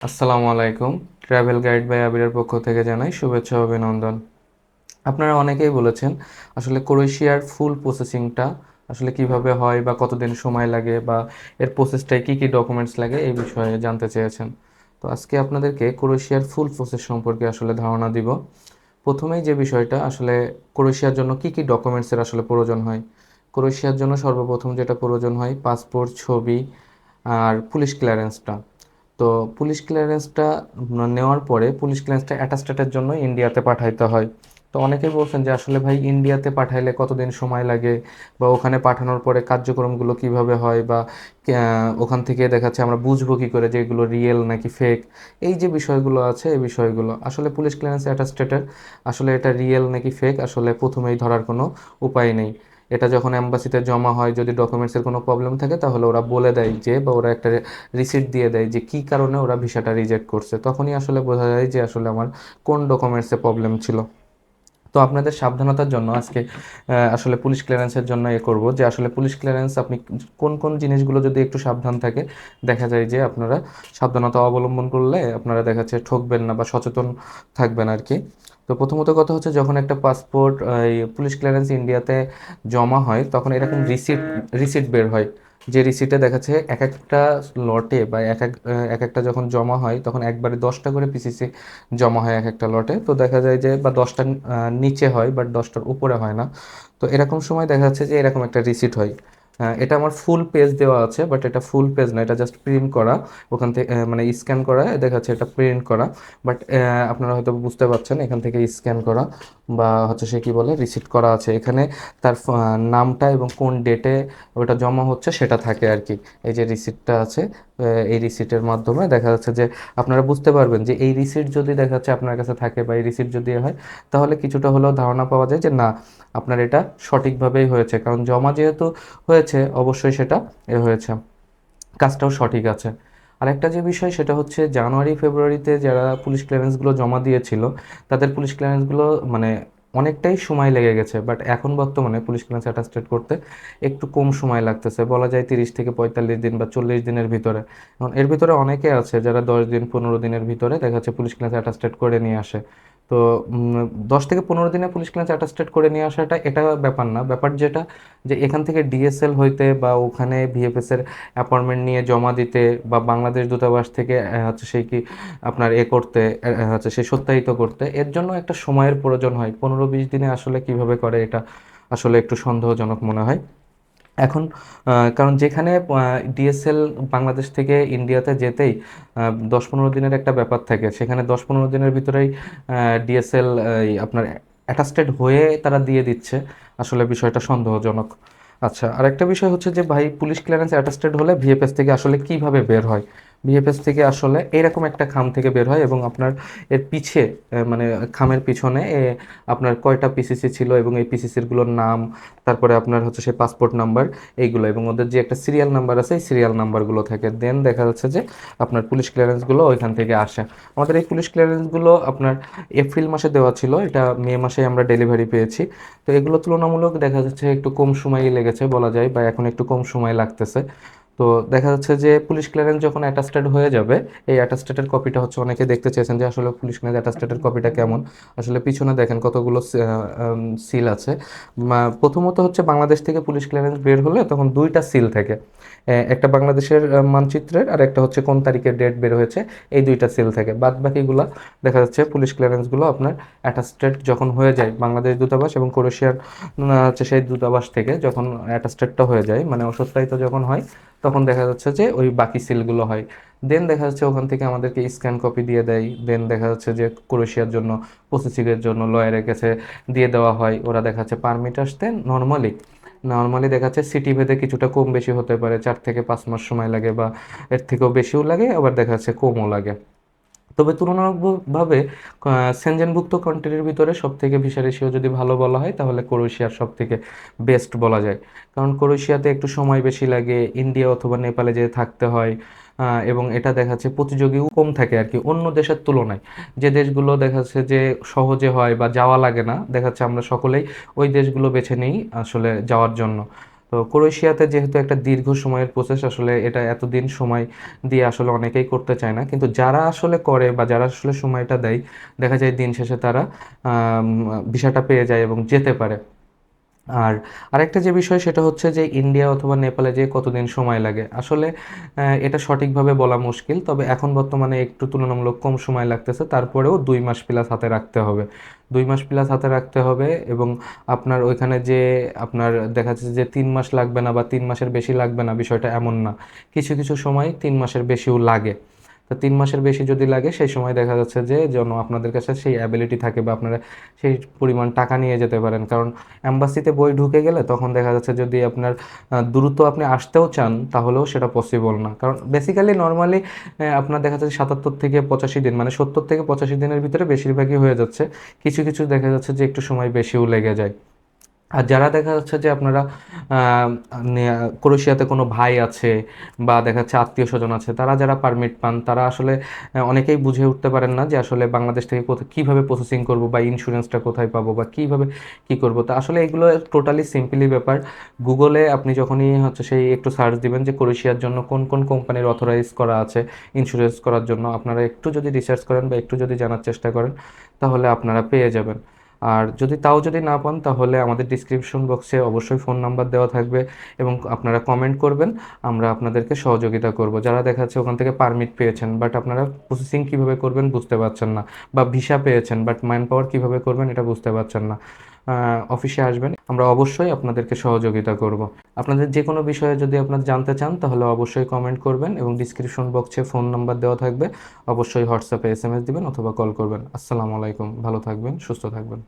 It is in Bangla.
আসসালামু আলাইকুম। ট্রাভেল গাইড বাই আবিরের পক্ষ থেকে জানাই শুভেচ্ছা অভিনন্দন। আপনারা অনেকেই বলেছেন, আসলে ক্রোয়েশিয়ার ফুল প্রসেসিংটা আসলে কীভাবে হয় বা কতদিন সময় লাগে বা এর প্রসেসটায় কী কী ডকুমেন্টস লাগে এই বিষয়ে জানতে চেয়েছেন। তো আজকে আপনাদেরকে ক্রোয়েশিয়ার ফুল প্রসেস সম্পর্কে আসলে ধারণা দিব। প্রথমেই যে বিষয়টা, আসলে ক্রোয়েশিয়ার জন্য কী কী ডকুমেন্টসের আসলে প্রয়োজন হয়? ক্রোয়েশিয়ার জন্য সর্বপ্রথম যেটা প্রয়োজন হয় পাসপোর্ট ছবি আর পুলিশ ক্লিয়ারেন্সটা তো পুলিশ ক্লিয়ারেন্সটা নেওয়ার পরে পুলিশ ক্লিয়ারেন্সটা অ্যাটাস্টেটের জন্য ইন্ডিয়াতে পাঠাইতে হয়। তো অনেকেই বলছেন যে আসলে ভাই ইন্ডিয়াতে পাঠাইলে কতদিন সময় লাগে বা ওখানে পাঠানোর পরে কার্যক্রমগুলো কীভাবে হয় বা ওখান থেকে দেখাচ্ছে আমরা বুঝব কি করে যে এগুলো রিয়েল নাকি ফেক এই যে বিষয়গুলো আছে, এই বিষয়গুলো। আসলে পুলিশ ক্লিয়ারেন্স অ্যাটাস্টেটের আসলে এটা রিয়েল নাকি ফেক আসলে প্রথমেই ধরার কোনো উপায় নেই। এটা যখন অ্যাম্বাসিতে জমা হয়, যদি ডকুমেন্টসের কোনো প্রবলেম থাকে, তাহলে ওরা বলে দেয় যে বা ওরা একটা রিসিট দিয়ে দেয় যে কী কারণে ওরা ভিসাটা রিজেক্ট করছে। তখনই আসলে বোঝা যায় যে আসলে আমার কোন ডকুমেন্টসে প্রবলেম ছিল। তো আপনাদের সাবধানতার জন্য আজকে আসলে পুলিশ ক্লিয়ারেন্সের জন্য এ করব যে আসলে পুলিশ ক্লিয়ারেন্স আপনি কোন কোন জিনিসগুলো যদি একটু সাবধান থাকে দেখা যায় যে আপনারা সাবধানতা অবলম্বন করলে আপনারা দেখা যাচ্ছে ঠকবেন না বা সচেতন থাকবেন আর কি তো প্রথমত কথা হচ্ছে যখন একটা পাসপোর্ট পুলিশ ক্লিয়ারেন্স ইন্ডিয়াতে জমা হয় তখন এরকম রিসিট রিসিট বের হয়। যে রিসিটে দেখাচ্ছে এক একটা লটে বা এক এক এক একটা যখন জমা হয়, তখন একবারে দশটা করে পিসিসি জমা হয় এক একটা লটে। তো দেখা যায় যে, বা দশটা নিচে হয় বা দশটার উপরে হয় না। তো এরকম সময় দেখা যাচ্ছে যে, এরকম একটা রিসিট হয়। এটা আমার ফুল পেজ দেওয়া আছে বাট এটা ফুল পেজ না, এটা জাস্ট প্রিন্ট করা। ওখান থেকে মানে স্ক্যান করা দেখা যাচ্ছে এটা প্রিন্ট করা। বাট আপনারা হয়তো বুঝতে পারছেন, এখান থেকে স্ক্যান করা, বা হচ্ছে সে কী বলে রিসিট করা আছে। এখানে তার নামটা এবং কোন ডেটে ওটা জমা হচ্ছে, সেটা থাকে আর কি। এই যে রিসিটটা আছে এই রিসিটের মাধ্যমে দেখা যাচ্ছে যে আপনারা বুঝতে পারবেন যে এই রিসিট যদি দেখা যাচ্ছে আপনার কাছে থাকে বা এই রিসিট যদি হয়, তাহলে কিছুটা হলেও ধারণা পাওয়া যায় যে না, আপনার এটা সঠিকভাবেই হয়েছে। কারণ জমা যেহেতু হয়েছে, অবশ্যই সেটা এ হয়েছে। কাজটাও সঠিক আছে। আরেকটা যে বিষয়, সেটা হচ্ছে জানুয়ারি, ফেব্রুয়ারিতে যারা পুলিশ ক্লিয়ারেন্সগুলো জমা দিয়েছিল, তাদের পুলিশ ক্লিয়ারেন্সগুলো মানে অনেকটাই সময় লেগে গেছে বাট এখন বর্তমানে পুলিশ ক্লিয়ারেন্স অ্যাটাস্টেড করতে একটু কম সময় লাগতেছে। বলা যায় তিরিশ থেকে পঁয়তাল্লিশ দিন বা চল্লিশ দিনের ভিতরে। এখন এর ভিতরে অনেকে আছে যারা দশ দিন, পনেরো দিনের ভিতরে দেখা যাচ্ছে পুলিশ ক্লিয়ারেন্স অ্যাটাস্টেড করে নিয়ে আসে। তো দশ থেকে পনেরো দিনে পুলিশ ক্লিয়ারেন্স অ্যাটাস্টেড করে নিয়ে আসাটা এটা ব্যাপার না। ব্যাপার যেটা, যে এখান থেকে ডিএসএল হইতে বা ওখানে ভিএফএস এর অ্যাপয়েন্টমেন্ট নিয়ে জমা দিতে বা বাংলাদেশ দূতাবাস থেকে হচ্ছে সেই কি আপনার এ করতে হচ্ছে সেই সত্যায়িত করতে, এর জন্য একটা সময়ের প্রয়োজন হয়। পনেরো বিশ দিনে আসলে কীভাবে করে এটা আসলে একটু সন্দেহজনক মনে হয়। এখন কারণ যেখানে ডিএসএল বাংলাদেশ থেকে ইন্ডিয়াতে যেতেই দশ পনেরো দিনের একটা ব্যাপার থাকে। সেখানে দশ পনেরো দিনের ভিতরেই ডিএসএল আপনার অ্যাটাস্টেড হয়ে তারা দিয়ে দিচ্ছে। আসলে বিষয়টা সন্দেহজনক। আচ্ছা আরেকটা বিষয় হচ্ছে যে ভাই, পুলিশ ক্লিয়ারেন্স অ্যাটাস্টেড হলে ভিএফএস থেকে আসলে কীভাবে বের হয়? ভিএফএস থেকে আসলে এরকম একটা খাম থেকে বের হয় এবং আপনার এর পিছে মানে খামের পিছনে আপনার কয়টা পিসিসি ছিল এবং এই পিসিসিরগুলোর নাম, তারপরে আপনার হচ্ছে সেই পাসপোর্ট নাম্বার এইগুলো এবং ওদের যে একটা সিরিয়াল নাম্বার আছে, এই সিরিয়াল নাম্বারগুলো থাকে। দেন দেখা যাচ্ছে যে আপনার পুলিশ ক্লিয়ারেন্সগুলো ওইখান থেকে আসে। আমাদের এই পুলিশ ক্লিয়ারেন্সগুলো আপনার এপ্রিল মাসে দেওয়া ছিল, এটা মে মাসে আমরা ডেলিভারি পেয়েছি। তো এগুলো তুলনামূলক দেখা যাচ্ছে একটু কম সময়ই লেগেছে বলা যায় বা এখন একটু কম সময় লাগতেছে। তো দেখা যাচ্ছে যে পুলিশ ক্লিয়ারেন্স যখন অ্যাটাস্টেড হয়ে যাবে, এই অ্যাটাস্টেডের কপিটা হচ্ছে অনেকে দেখতে চেয়েছেন যে আসলে পুলিশ ক্লিয়ারেন্স অ্যাটাস্টেডের কপিটা কেমন। আসলে পিছনে দেখেন কতগুলো সিল আছে। প্রথমত হচ্ছে বাংলাদেশ থেকে পুলিশ ক্লিয়ারেন্স বের হলে তখন দুইটা সিল থাকে। একটা বাংলাদেশের মানচিত্রের আর একটা হচ্ছে কোন তারিখে ডেট বের হয়েছে, এই দুইটা সিল থাকে। বাদ বাকিগুলো দেখা যাচ্ছে পুলিশ ক্লিয়ারেন্সগুলো আপনার অ্যাটাস্টেড যখন হয়ে যায়, বাংলাদেশ দূতাবাস এবং ক্রোয়েশিয়ার হচ্ছে সেই দূতাবাস থেকে যখন অ্যাটাস্টেডটা হয়ে যায় মানে অসত্যায়িত যখন হয় তখন দেখা যাচ্ছে যে ওই বাকি সিলগুলো হয়। দেন দেখা যাচ্ছে ওখান থেকে আমাদেরকে স্ক্যান কপি দিয়ে দেয়। দেন দেখা যাচ্ছে যে ক্রোশিয়ার জন্য প্রসেসিংয়ের জন্য লয়ারের কাছে দিয়ে দেওয়া হয়। ওরা দেখা যাচ্ছে পারমিট আসতে নর্মালি নর্মালি দেখা যাচ্ছে সিটি ভেদে কিছুটা কম বেশি হতে পারে। চার থেকে পাঁচ মাস সময় লাগে বা এর থেকেও বেশিও লাগে, আবার দেখা যাচ্ছে কমও লাগে। তবে তুলনামূলকভাবে সেনজেনভুক্ত কান্ট্রির ভিতরে সব থেকে ভিসা রেশিও যদি ভালো বলা হয়, তাহলে ক্রোয়েশিয়ার সব থেকে বেস্ট বলা যায়। কারণ ক্রোয়েশিয়াতে একটু সময় বেশি লাগে, ইন্ডিয়া অথবা নেপালে যেয়ে থাকতে হয় এবং এটা দেখা যাচ্ছে প্রতিযোগীও কম থাকে আর কি, অন্য দেশের তুলনায়। যে দেশগুলো দেখা যাচ্ছে যে সহজে হয় বা যাওয়া লাগে না দেখা যাচ্ছে আমরা সকলেই ওই দেশগুলো বেছে নিই আসলে যাওয়ার জন্য। তো ক্রোয়েশিয়াতে যেহেতু একটা দীর্ঘ সময়ের প্রসেস আসলে এটা এতদিন সময় দিয়ে আসলে অনেকেই করতে চায় না। কিন্তু যারা আসলে করে বা যারা আসলে সময়টা দেয়, দেখা যায় দিন শেষে তারা ভিসাটা পেয়ে যায় এবং যেতে পারে। আর আরেকটা যে বিষয় সেটা হচ্ছে যে ইন্ডিয়া অথবা নেপালে যে কতদিন সময় লাগে। আসলে এটা সঠিকভাবে বলা মুশকিল, তবে এখন বর্তমানে একটু তুলনামূলক কম সময় লাগতেছে, তারপরেও দুই মাস প্লাস হাতে রাখতে হবে। দুই মাস প্লাস হাতে রাখতে হবে এবং আপনার ওইখানে যে আপনার দেখা যাচ্ছে যে তিন মাস লাগবে না বা তিন মাসের বেশি লাগবে না বিষয়টা এমন না। কিছু কিছু সময় তিন মাসের বেশিও লাগে। তো তিন মাসের বেশি যদি লাগে, সেই সময় দেখা যাচ্ছে যে যেন আপনাদের কাছে সেই অ্যাবিলিটি থাকে বা আপনারা সেই পরিমাণ টাকা নিয়ে যেতে পারেন। কারণ অ্যাম্বাসিতে বই ঢুকে গেলে তখন দেখা যাচ্ছে যদি আপনার দ্রুত আপনি আসতেও চান, তাহলেও সেটা পসিবল না। কারণ বেসিক্যালি নর্মালি আপনার দেখা যাচ্ছে সাতাত্তর থেকে পঁচাশি দিন মানে সত্তর থেকে পঁচাশি দিনের ভিতরে বেশিরভাগই হয়ে যাচ্ছে। কিছু কিছু দেখা যাচ্ছে যে একটু সময় বেশিও লেগে যায়। আর যারা দেখা যাচ্ছে যে আপনারা ক্রোয়েশিয়াতে কোনো ভাই আছে বা দেখা যাচ্ছে আত্মীয় স্বজন আছে, তারা যারা পারমিট পান, তারা আসলে অনেকেই বুঝে উঠতে পারেন না যে আসলে বাংলাদেশ থেকে কোথায়, কীভাবে প্রসেসিং করব বা ইন্স্যুরেন্সটা কোথায় পাবো বা কীভাবে কী করব। তা আসলে এগুলো টোটালি সিম্পলি ব্যাপার। গুগলে আপনি যখনই হচ্ছে সেই একটু সার্চ দিবেন যে ক্রোয়েশিয়ার জন্য কোন কোন কোম্পানির অথরাইজ করা আছে ইন্স্যুরেন্স করার জন্য, আপনারা একটু যদি রিসার্চ করেন বা একটু যদি জানার চেষ্টা করেন, তাহলে আপনারা পেয়ে যাবেন। আর যদি তাও যদি না পান, তাহলে আমাদের ডিসক্রিপশন বক্সে অবশ্যই ফোন নাম্বার দেওয়া থাকবে এবং আপনারা কমেন্ট করবেন, আমরা আপনাদেরকে সহযোগিতা করব। যারা দেখা যাচ্ছে ওখান থেকে পারমিট পেয়েছেন বাট আপনারা প্রসেসিং কীভাবে করবেন বুঝতে পারছেন না, বা ভিসা পেয়েছেন বাট ম্যান পাওয়ার কীভাবে করবেন এটা বুঝতে পারছেন না। অফিসে আসবেন, আমরা অবশ্যই আপনাদেরকে সহযোগিতা করব। আপনাদের যে কোনো বিষয়ে যদি আপনারা জানতে চান, তাহলে অবশ্যই কমেন্ট করবেন এবং ডিসক্রিপশন বক্সে ফোন নাম্বার দেওয়া থাকবে। অবশ্যই হোয়াটসঅ্যাপে এস এম এস দেবেন অথবা কল করবেন। আসসালামু আলাইকুম, ভালো থাকবেন, সুস্থ থাকবেন।